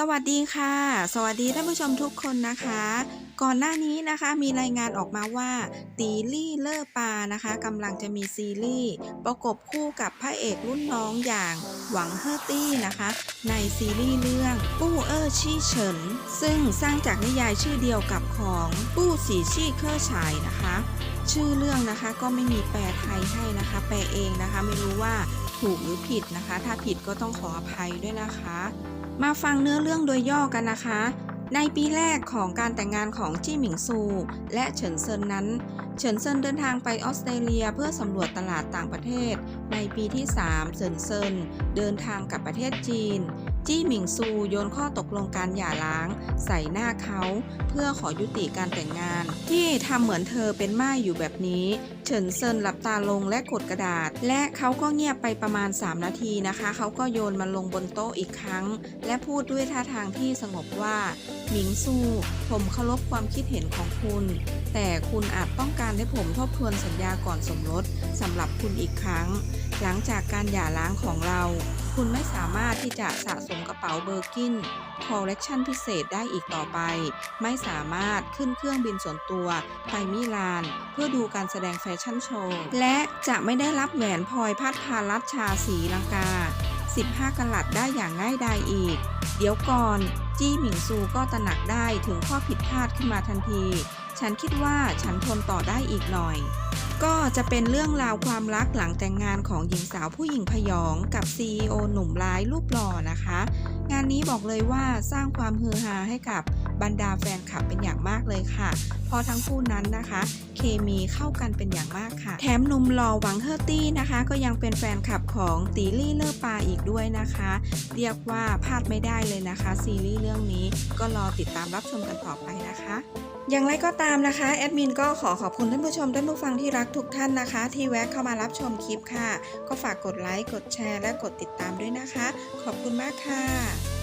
สวัสดีค่ะ สวัสดีท่านผู้ชมทุกคนนะคะ ก่อนหน้านี้นะคะมีรายงานออกมาว่า ตีลี่เลอร์ปานะคะกำลังจะมีซีรีส์ประกบคู่กับพระเอกรุ่นน้องอย่างหวังเฮอร์ตี้นะคะ ในซีรีส์เรื่องปู้เออร์ชี่เฉิน ซึ่งสร้างจากนิยายชื่อเดียวกับของปู้สีชี่เคอร์ฉายนะคะ ชื่อเรื่องนะคะก็ไม่มีแปลไทยให้นะคะ แปลเองนะคะ ไม่รู้ว่าถูกหรือผิดนะคะ ถ้าผิดก็ต้องขออภัยด้วยนะคะ มาฟังเนื้อเรื่องโดยย่อกันนะคะ ในปีแรกของการแต่งงานของจี้หมิงซู และเฉินเซินนั้น เฉินเซินเดินทางไปออสเตรเลียเพื่อสำรวจตลาดต่างประเทศ ในปีที่ 3 เฉินเซินเดินทางกับประเทศจีน จี้หมิงซูโยนข้อตกลงการหย่าร้าง ใส่หน้าเขาเพื่อขอยุติการแต่งงาน ที่ทำเหมือนเธอเป็นม่ายอยู่แบบนี้ เฉินเซินหลับตาลงและกดกระดาษ และเขาก็เงียบไปประมาณ 3 นาทีนะคะ เขาก็โยนมันลงบนโต๊ะอีกครั้ง และพูดด้วยท่าทางที่สงบว่าหมิงซูผมเคารพความคิดเห็นของคุณ แต่คุณอาจต้องการให้ผมทบทวนสัญญาก่อนสมรสสำหรับคุณอีกครั้ง หลังจากการหย่าร้างของเรา คุณไม่สามารถที่จะสะสมกระเป๋าเบอร์กินคอลเลกชันพิเศษได้อีกต่อไป ไม่สามารถขึ้นเครื่องบินส่วนตัว ไปมิลาน เพื่อดูการแสดงแฟชั่นโชว์ และจะไม่ได้รับแหวนพลอยพัดพารัชชาสีลังกา 15 กลัดได้อย่างง่ายดายอีก เดี๋ยวก่อน จี้หมิงซูก็ตระหนักได้ถึงข้อผิดพลาดขึ้นมาทันที ฉันคิดว่าฉันทนต่อได้อีกหน่อย ก็จะเป็นเรื่องราวความรักหลังแต่งงานของหญิงสาวผู้หญิงพยองกับ CEO หนุ่มร้ายรูปหล่อนะคะ งานนี้บอกเลยว่าสร้างความฮือฮาให้กับบรรดาแฟนคลับเป็นอย่างมากเลยค่ะพราะทั้งคู่นั้นนะคะ เคมีเข้ากันเป็นอย่างมากค่ะ แถมหนุ่มหล่อหวังเฮอร์ตี้นะคะ ก็ยังเป็นแฟนคลับของตีลี่เลอร์ปาอีกด้วยนะคะ เรียกว่าพลาดไม่ได้เลยนะคะ ซีรีส์เรื่องนี้ก็รอติดตามรับชมกันต่อไปนะคะ อย่างไรก็ตามนะคะแอดมินก็ขอขอบคุณท่านผู้ชมท่านผู้ฟังที่รักทุกท่านนะคะ ที่แวะเข้ามารับชมคลิปค่ะ ก็ฝากกดไลค์กดแชร์ และกดติดตามด้วยนะคะ ขอบคุณมากค่ะ